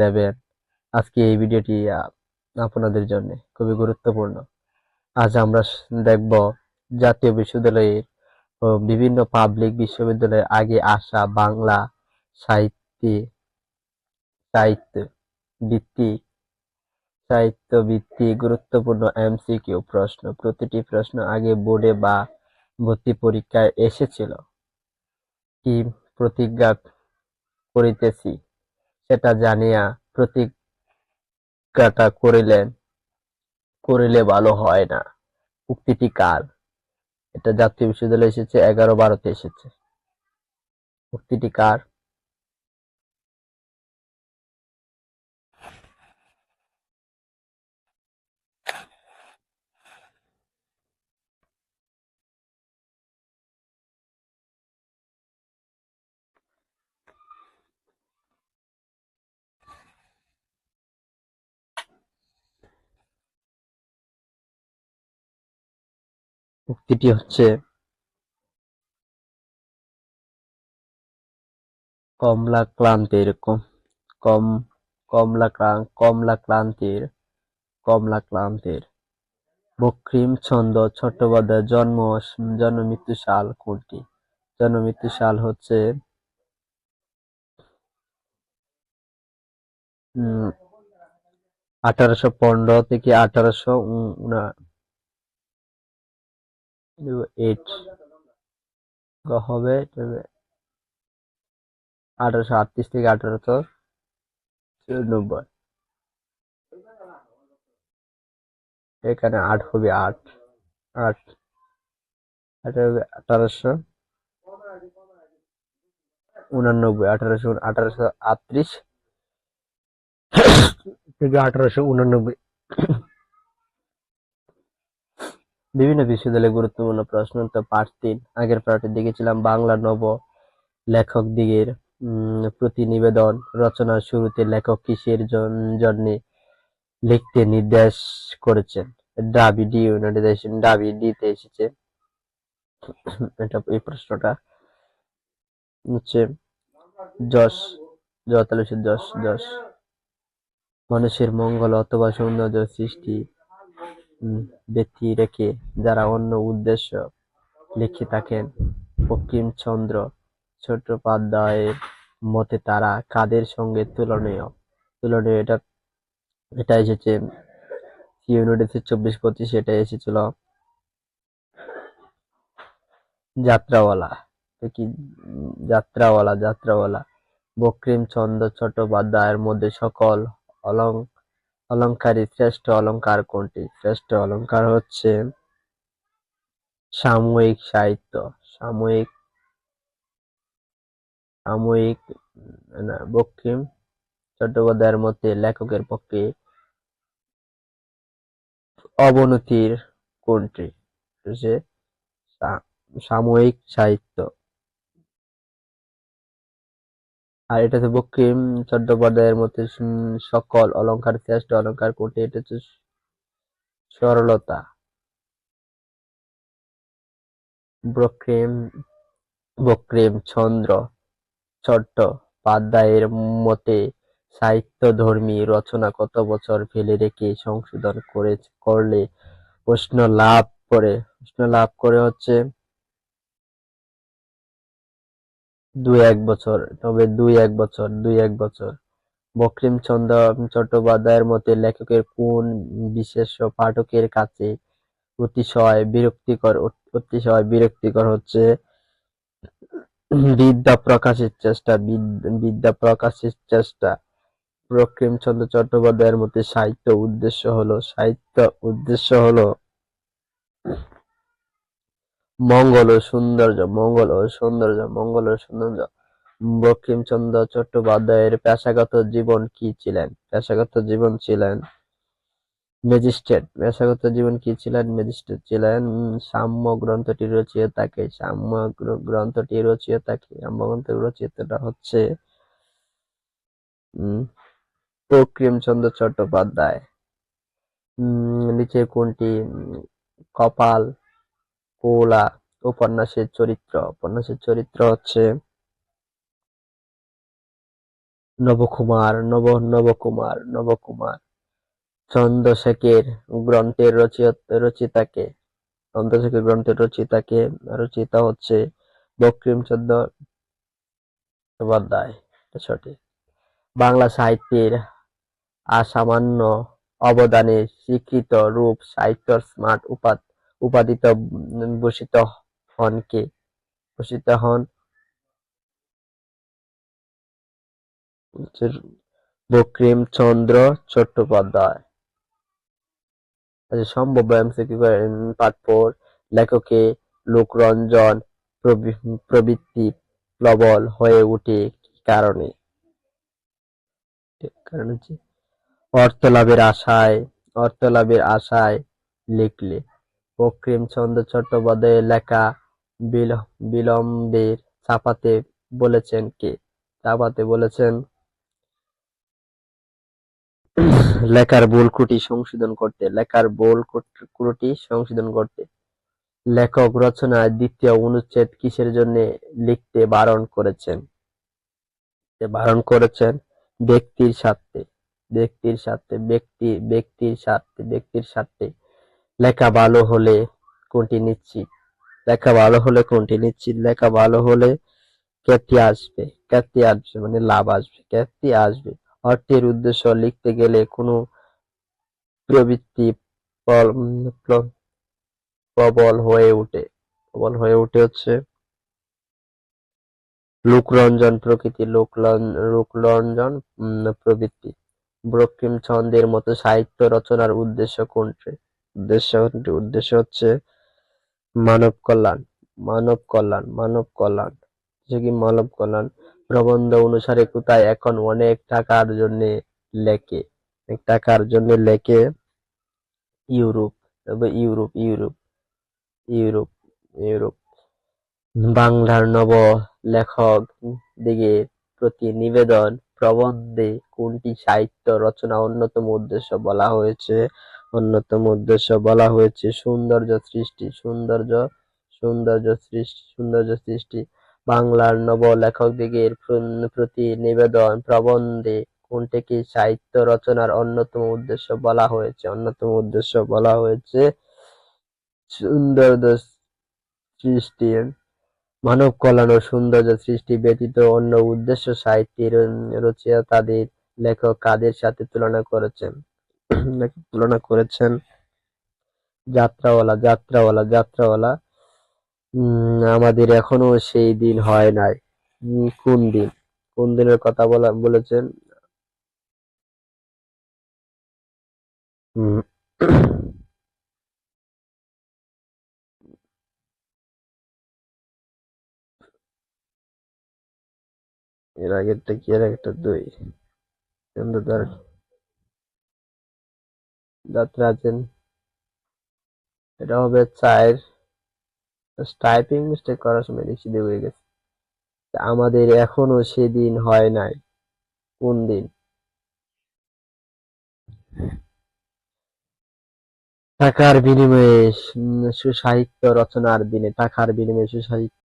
দেবেন। আজকে এই ভিডিওটি আপনাদের জন্য খুবই গুরুত্বপূর্ণ। আজ আমরা দেখব জাতীয় বিশ্ববিদ্যালয়ের বিভিন্ন পাবলিক বিশ্ববিদ্যালয়ের আগে আসা বাংলা সাহিত্যে সাহিত্য ভিত্তিক সাহিত্য ভিত্তিক গুরুত্বপূর্ণ এমসিকিউ প্রশ্ন। প্রতিটি প্রশ্ন আগে বোর্ডে বা ভর্তি পরীক্ষায় এসেছিল। কি প্রতিজ্ঞা করিতেছি? সেটা জানিয়া প্রতিজ্ঞাটা করিলেন। করিলে ভালো হয় না। উক্তিটি কার? এটা জাতীয় বিশ্ববিদ্যালয় এসেছে, এগারো বারোতে এসেছে। উক্তিটি কার? উক্তিটি হচ্ছে কমলা ক্লান্তির কম কম, কমলা ক্লান, কমলা ক্লান্তির কমলা ক্লান্তির। বক্রিম ছন্দ চট্টোপাধ্যায়ের জন্ম জন্ম মৃত্যু সাল কোনটি? জন্ম মৃত্যু সাল হচ্ছে আঠারোশো পনেরো থেকে আঠারোশো এইট হবে আঠারোশো আটত্রিশ থেকে আঠারোশো চুরানব্বই। এখানে আট হবে আট আট। এটা হবে আঠারোশো উনানব্বই, আঠারোশো আঠারোশো আটত্রিশ থেকে আঠারোশো উনানব্বই। বিভিন্ন বিশ্ববিদ্যালয়ে গুরুত্বপূর্ণ প্রশ্ন তো পার্ট তিন আগের পার্টে দেখেছিলাম বাংলা নব লেখক দিগের উম, প্রতিনিবেদন রচনার শুরুতে লেখক কিসের জন্য লিখতে নির্দেশ করেছেন। ডাবি ডি ইউনাইটেশন দাবি ডিতে এসেছে। এটা এই প্রশ্নটা হচ্ছে যশ জতালুষের যশ যশ। মানুষের মঙ্গল অথবা সৌন্দর্য সৃষ্টি উম, ব্যক্তি রেখে যারা অন্য উদ্দেশ্য লিখে থাকেন। বঙ্কিমচন্দ্র চট্টোপাধ্যায়ের মতে তারা কাদের সঙ্গে তুলনীয়? তুলনীয় এটা এটা এসেছে ইউনিটের চব্বিশ পঁচিশ এটা এসেছিল। যাত্রাওয়ালা কি? যাত্রাওয়ালা যাত্রাওয়ালা। বঙ্কিমচন্দ্র চট্টোপাধ্যায়ের মধ্যে সকল অলং অলংকারী শ্রেষ্ঠ অলংকার কোনটি? শ্রেষ্ঠ অলংকার হচ্ছে সাময়িক সাহিত্য। সাময়িক সাময়িক বঙ্কিম চট্টোপাধ্যায়ের মতে লেখকের পক্ষে অবনতির কোনটি? সাময়িক সাহিত্য। আর এটা হচ্ছে বঙ্কিম চট্টোপাধ্যায়ের উম, সকল অলংকার শ্রেষ্ঠ অলংকার কোনটি এটা হচ্ছে সরলতা। বঙ্কিম বঙ্কিমচন্দ্র চট্টোপাধ্যায়ের মতে সাহিত্যধর্মী রচনা কত বছর ফেলে রেখে সংশোধন করে করলে প্রশ্ন লাভ করে প্রশ্ন লাভ করে হচ্ছে দুই এক বছর, তবে দুই এক বছর দুই এক বছর বঙ্কিমচন্দ্র চট্টোপাধ্যায়ের মতে লেখকের কোন বিশেষ পাঠকের কাছে অতিশয় বিরক্তিকর অতিশয় বিরক্তিকর হচ্ছে বিদ্যা প্রকাশের চেষ্টা, বিদ- বিদ্যা প্রকাশের চেষ্টা। বঙ্কিমচন্দ্র চট্টোপাধ্যায়ের মতে সাহিত্য উদ্দেশ্য হলো, সাহিত্য উদ্দেশ্য হলো মঙ্গল ও সৌন্দর্য মঙ্গল ও সৌন্দর্য মঙ্গল ও সৌন্দর্য। বঙ্কিমচন্দ্র চট্টোপাধ্যায়ের পেশাগত জীবন কি ছিলেন? পেশাগত জীবন ছিলেন ম্যাজিস্ট্রেট। পেশাগত জীবন কি ছিলেন? ম্যাজিস্ট্রেট ছিলেন। সাম্য গ্রন্থটি রচিয়ে রচয়িতাকে সাম্য গ্র- গ্রন্থটি রচয়িতাকে সাম্য গ্রন্থের রচয়িতাটা হচ্ছে উম, বঙ্কিমচন্দ্র চট্টোপাধ্যায়। নিচে কোনটি? কপাল কোলা উপন্যাসের চরিত্র। উপন্যাসের চরিত্র হচ্ছে নবকুমার, নব, নবকুমার নবকুমার। চন্দ্রশেখের গ্রন্থের রচিতাকে চন্দ্রশেখর গ্রন্থের রচিতাকে, রচিতা হচ্ছে বঙ্কিমচন্দ্র চট্টোপাধ্যায় সঠিক। বাংলা সাহিত্যের অসামান্য অবদানে স্বীকৃত রূপ সাহিত্য স্মার্ট উপাধিত ভূষিত হন কে? ভূষিত হন বঙ্কিমচন্দ্র চট্টোপাধ্যায়। আচ্ছা সম্ভাব্য এমসিকিউ লেখকে লোকরঞ্জন প্রবি- প্রবৃত্তি প্রবল হয়ে ওঠে কি কারণে? অর্থ লাভের আশায় অর্থ লাভের আশায় লিখলে। বঙ্কিমচন্দ্র চট্টোপাধ্যায়ের লেখা বিল- বিলম্বের ছাপাতে বলেছেন কে? লেখার ভুল ত্রুটি সংশোধন করতে, লেখার ভুল ত্রুটি সংশোধন করতে। লেখক রচনায় দ্বিতীয় অনুচ্ছেদ কিসের জন্য লিখতে বারণ করেছেন? বারণ করেছেন ব্যক্তির স্বার্থে ব্যক্তির স্বার্থে, ব্যক্তি, ব্যক্তির স্বার্থে ব্যক্তির স্বার্থে। লেখা ভালো হলে কোনটি নিশ্চিত? লেখা ভালো হলে কোনটি নিশ্চিত? লেখা ভালো হলে খ্যাতি আসবে। খ্যাতি আসবে মানে লাভ আসবে। খ্যাতি আসবে। অর্থের উদ্দেশ্য লিখতে গেলে কোনো প্রবৃত্তি প্রবল হয়ে ওঠে। প্রবল হয়ে ওঠে হচ্ছে লোকরঞ্জন প্রকৃতি লোকরঞ্জন প্রবৃত্তি। বঙ্কিমচন্দ্রের মতো সাহিত্য রচনার উদ্দেশ্য কোনটি? উদ্দেশ্য উদ্দেশ্য হচ্ছে মানব কল্যাণ মানব কল্যাণ মানব কল্যাণ। হচ্ছে কি মানব কল্যাণ? প্রবন্ধ অনুসারে কোথায় এখন অনেক টাকার জন্য লেখে, অনেক টাকার জন্য লেখে ইউরোপ, তবে ইউরোপ ইউরোপ ইউরোপ ইউরোপ। বাংলার নব লেখক দিগের প্রতি নিবেদন প্রবন্ধে কোনটি সাহিত্য রচনা অন্যতম উদ্দেশ্য বলা হয়েছে? অন্যতম উদ্দেশ্য বলা হয়েছে সৌন্দর্য সৃষ্টি, সৌন্দর্য সৌন্দর্য সৃষ্টি সৌন্দর্য সৃষ্টি। বাংলার নব লেখকদিগের প্র- প্রতি নিবেদন প্রবন্ধে কোনটিকে সাহিত্য রচনার অন্যতম উদ্দেশ্য বলা হয়েছে? অন্যতম উদ্দেশ্য বলা হয়েছে সৌন্দর্য সৃষ্টি। মানব কল্যাণ ও সৌন্দর্য সৃষ্টি ব্যতীত অন্য উদ্দেশ্য সাহিত্যের রচয়িতাদের লেখক কাদের সাথে তুলনা করেছেন? লেখক তুলনা করেছেন? যাত্রাওয়ালা যাত্রাওয়ালা যাত্রাওয়ালা। আমাদের এখনও সেই দিন হয় নাই। কোন দিন? কোন দিনের কথা বলা, বলেছেন? এর আগেরটা কি? এর আগেরটা দুই। আছেন। এটা হবে চায়ের টাইপিং মিস্টেক করার সময় দেখছি হয়ে গেছে। আমাদের এখনও সেদিন হয় নাই। কোন দিন? টাকার বিনিময়ে সুসাহিত্য রচনার দিনে, টাকার বিনিময়ে সুসাহিত্য